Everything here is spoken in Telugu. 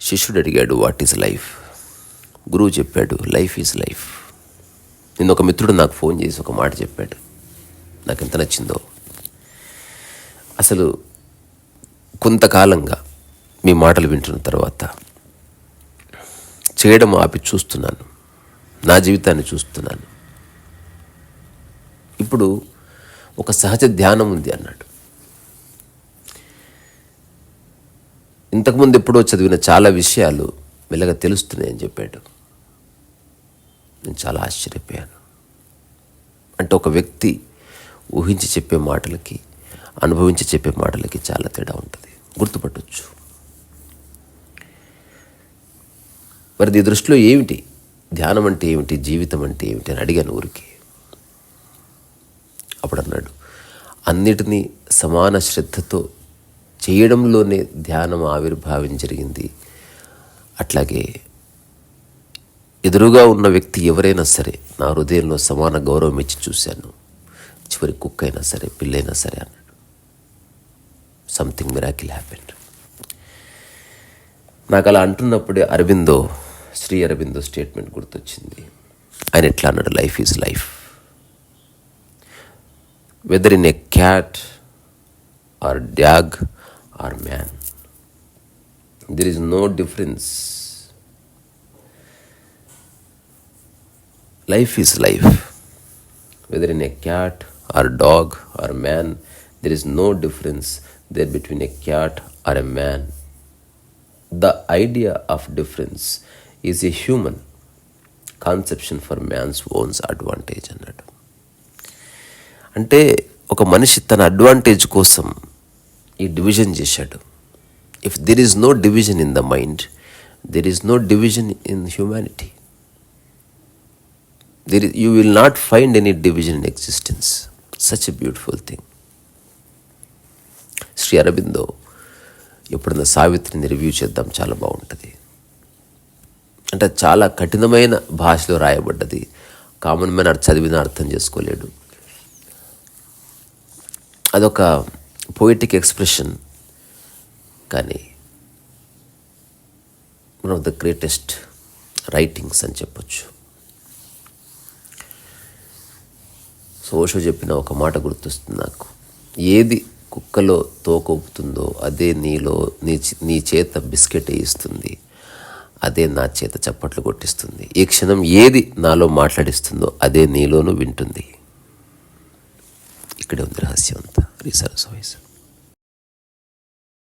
శిష్యుడు అడిగాడు వాట్ ఈజ్ లైఫ్ గురువు చెప్పాడు లైఫ్ ఈజ్ లైఫ్ నిన్న ఒక మిత్రుడు నాకు ఫోన్ చేసి ఒక మాట చెప్పాడు. నాకు ఎంత నచ్చిందో. అసలు కొంతకాలంగా మీ మాటలు వింటున్న తర్వాత చేయడం ఆపి చూస్తున్నాను. నా జీవితాన్ని చూస్తున్నాను. ఇప్పుడు ఒక సహజ ధ్యానం ఉంది అన్నాడు. ఇంతకుముందు ఎప్పుడో చదివిన చాలా విషయాలు మెల్లగా తెలుస్తున్నాయని చెప్పాడు. నేను చాలా ఆశ్చర్యపోయాను. అంటే ఒక వ్యక్తి ఊహించి చెప్పే మాటలకి అనుభవించి చెప్పే మాటలకి చాలా తేడా ఉంటుంది. గుర్తుపట్టవచ్చు మరి దీ దృష్టిలో ఏమిటి? ధ్యానం అంటే ఏమిటి? జీవితం అంటే ఏమిటి? అని అడిగాను ఊరికి. అప్పుడు అన్నాడు అన్నిటినీ సమాన శ్రద్ధతో చేయడంలోనే ధ్యానం ఆవిర్భావం జరిగింది. అట్లాగే ఎదురుగా ఉన్న వ్యక్తి ఎవరైనా సరే నా హృదయంలో సమాన గౌరవం ఇచ్చి చూశాను. చివరి కుక్క అయినా సరే పిల్లైనా సరే అన్నాడు. సంథింగ్ మిరాకిల్ హ్యాపెండ్ నాకు అలా అంటున్నప్పుడే అరవిందో శ్రీ అరవిందో స్టేట్మెంట్ గుర్తొచ్చింది. ఆయన ఎట్లా అన్నాడు life is life whether in a cat or dog or man. There is no difference. Life is life. Whether in a cat or dog or man, there is no difference there between a cat or a man. The idea of difference is a human conception for man's own advantage and advantage. అంటే ఒక మనిషి తన అడ్వాంటేజ్ కోసం ఈ డివిజన్ చేశాడు. If there is no division in the mind there is no division in humanity there you will not find any division in existence such a beautiful thing Shri Aurobindo ఎప్పుడన్నా సావిత్రిని రివ్యూ చేద్దాం చాలా బాగుంటుంది. అంటే చాలా కఠినమైన భాషలో రాయబడ్డది. కామన్ మ్యాన్ చదివిన అర్థం చేసుకోలేడు. అదొక పోయిటిక్ ఎక్స్ప్రెషన్ కానీ one of the greatest writings అని చెప్పొచ్చు. సో ఓషో చెప్పిన ఒక మాట గుర్తొస్తుంది నాకు. ఏది కుక్కలో తోకొప్పుతుందో అదే నీలో నీ చే- నీ చేత బిస్కెట్ వేయిస్తుంది. అదే నా చేత చప్పట్లు కొట్టిస్తుంది. ఈ క్షణం ఏది నాలో మాట్లాడిస్తుందో అదే నీలోనూ వింటుంది. creo en la.